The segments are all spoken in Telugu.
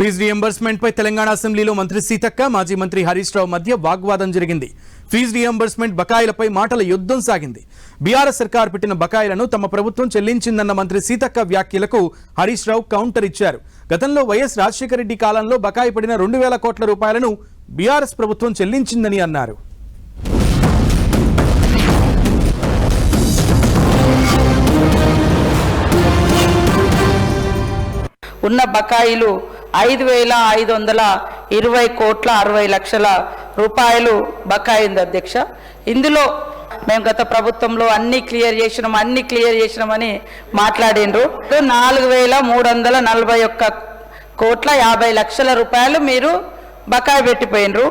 ఫీజు రియంబర్స్మెంట్ పై తెలంగాణ అసెంబ్లీలో మంత్రి సీతక్క మాజీ మంత్రి హరీష్ రావు మధ్య వాగ్వాదం జరిగింది. ఫీజు రియంబర్స్మెంట్ బకాయిలపై మాటల యుద్ధం సాగింది. బీఆర్ఎస్ సర్కార్ పెట్టిన బకాయిలను తమ ప్రభుత్వం చెల్లించిందన్న మంత్రి సీతక్క వ్యాఖ్యలకు హరీష్ రావు కౌంటర్ ఇచ్చారు. గతంలో వైఎస్ రాజశేఖర రెడ్డి కాలంలో బకాయి పడిన రెండు వేల కోట్ల రూపాయలను బీఆర్ఎస్ ప్రభుత్వం చెల్లించిందని అన్నారు. ఉన్న బకాయిలు ఐదు వేల ఐదు వందల ఇరవై కోట్ల అరవై లక్షల రూపాయలు బకాయింది అధ్యక్ష. ఇందులో మేము గత ప్రభుత్వంలో అన్ని క్లియర్ చేసినాం అన్ని క్లియర్ చేసినామని మాట్లాడిండ్రు. నాలుగు వేల మూడు వందల నలభై ఒక్క కోట్ల యాభై లక్షల రూపాయలు మీరు బకాయి పెట్టిపోయినరు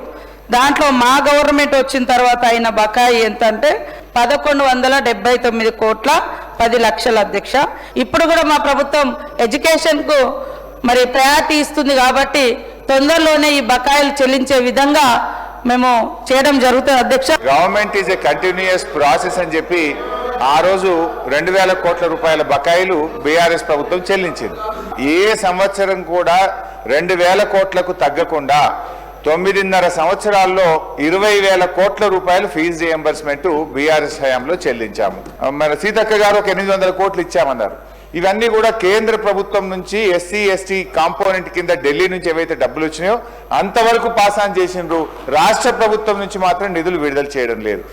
దాంట్లో మా గవర్నమెంట్ వచ్చిన తర్వాత అయిన బకాయి ఎంత అంటే పదకొండు వందల డెబ్బై తొమ్మిది కోట్ల పది లక్షల అధ్యక్ష. ఇప్పుడు కూడా మా ప్రభుత్వం ఎడ్యుకేషన్కు మరి ప్రయారిటీ ఇస్తుంది కాబట్టి తొందరలోనే ఈ బకాయిలు చెల్లించే విధంగా మేము చేయడం జరుగుతుంది అధ్యక్ష. Government is a continuous process అని చెప్పి ఆ రోజు రెండు వేల కోట్ల రూపాయల బకాయిలు బీఆర్ఎస్ ప్రభుత్వం చెల్లించింది. ఏ సంవత్సరం కూడా రెండు వేల కోట్లకు తగ్గకుండా తొమ్మిదిన్నర సంవత్సరాల్లో ఇరవై వేల కోట్ల రూపాయలు ఫీజు రియంబర్స్మెంట్ బీఆర్ఎస్ హయాంలో చెల్లించాము. మన సీతక్క గారు ఒక ఎనిమిది వందల కోట్లు ఇచ్చామన్నారు. ఇవన్నీ కూడా కేంద్ర ప్రభుత్వం నుంచి ఎస్సీ ఎస్టీ కాంపోనెంట్ కింద ఢిల్లీ నుంచి ఏవైతే డబ్బులు వచ్చినాయో అంతవరకు పాస్ ఆన్ చేసినారు రాష్ట్ర ప్రభుత్వం నుంచి మాత్రం నిధులు విడుదల చేయడం లేదు.